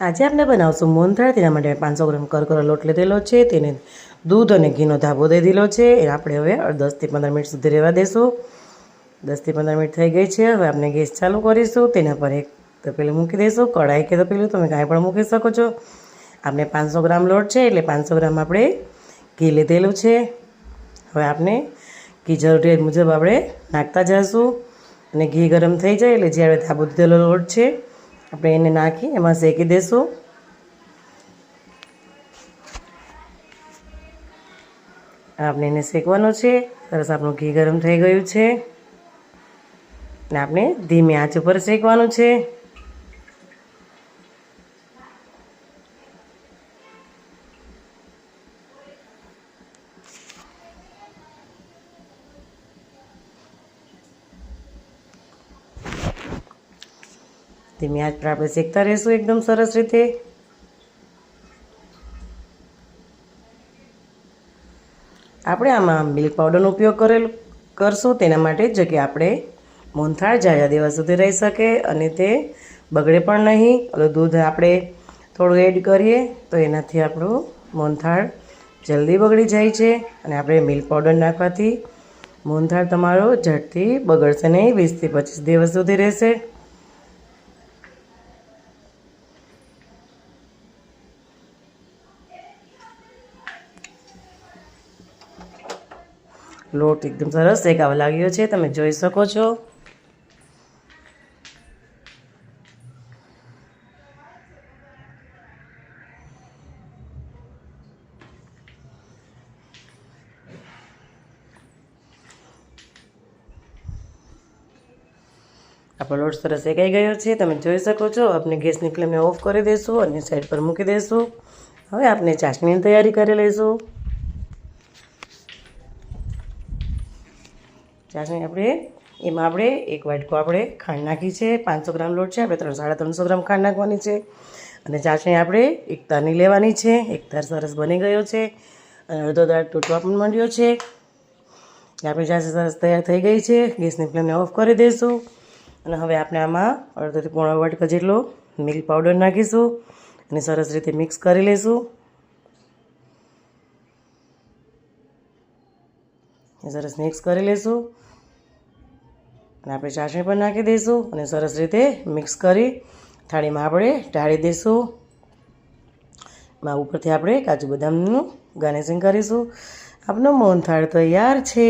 આજે આપણે બનાવશું મોહનથાળ. તેના માટે પાંચસો ગ્રામ કરકરો લોટ લીધેલો છે. તેને દૂધ અને ઘીનો ધાબો દઈ દીધો છે. એ આપણે હવે દસથી પંદર મિનિટ સુધી રહેવા દેશું. દસથી પંદર મિનિટ થઈ ગઈ છે. હવે આપણે ગેસ ચાલુ કરીશું. તેના પર એક તપેલું મૂકી દઈશું કઢાઈ કે તપેલું તમે કાંઈ પણ મૂકી શકો છો. આપણે પાંચસો ગ્રામ લોટ છે. એટલે પાંચસો ગ્રામ આપણે ઘી લીધેલું છે. હવે આપણે ઘી જરૂરિયાત મુજબ આપણે નાખતા જઈશું અને ઘી ગરમ થઈ જાય એટલે જ્યારે ધાબો દીધેલો લોટ છે આપણે એને નાખી, એમાં શેકી દઈશું આપણે એને શેકવાનું છે. સરસ આપણું ઘી ગરમ થઈ ગયું છે. ને આપણે ધીમી આંચ ઉપર શેકવાનું છે. ધીમી આંચ પર આપણે શેકતા રહીશું એકદમ સરસ રીતે. આપણે આમાં મિલ્ક પાવડરનો ઉપયોગ કરેલ કરશું, તેના માટે જ કે આપણે મોનથાળ જાજા દિવસ સુધી રહી શકે અને તે બગડે પણ નહીં. ઓલું દૂધ આપણે થોડું એડ કરીએ તો એનાથી આપણું મોહનથાળ જલ્દી બગડી જાય છે અને આપણે મિલ્ક પાવડર નાખવાથી મોહનથાળ તમારો ઝડપથી બગડશે નહીં, વીસથી પચીસ દિવસ સુધી રહેશે. લોટ એકદમ સરસ શેકાવા લાગ્યો છે, તમે જોઈ શકો છો. આપણો લોટ સરસ શેકાઈ ગયો છે, તમે જોઈ શકો છો. આપણે ગેસની ફ્લેમને ઓફ કરી દઈશું અને સાઈડ પર મૂકી દઈશું. હવે આપણે ચાસણીની તૈયારી કરી લઈશું. ચાસણી આપણે, એમાં આપણે એક વાટકો આપણે ખાંડ નાખી છે, પાંચસો ગ્રામ લોટ છે, આપણે ત્રણ, સાડા ત્રણસો ગ્રામ ખાંડ નાખવાની છે. અને ચાસણી આપણે એક તારની લેવાની છે, એક તાર સરસ બની ગયો છે, અને અડધો દાળ તૂટવા પણ માંડ્યો છે. આપણી ચાસણી સરસ તૈયાર થઈ ગઈ છે, ગેસની ફ્લેમને ઓફ કરી દઈશું. અને હવે આપણે આમાં અડધોથી પોણા વાટકા જેટલો મિલ્ક પાવડર નાખીશું. અને સરસ રીતે મિક્સ કરી લઈશું. સરસ મિક્સ કરી લઈશું અને આપણે ચાસણી પણ નાખી દઈશું અને સરસ રીતે મિક્સ કરી થાળીમાં આપણે ઢાળી દઈશું. એમાં ઉપરથી આપણે કાજુ બદામનું ગાર્નિશિંગ કરીશું. આપનો મોહનથાળ તૈયાર છે.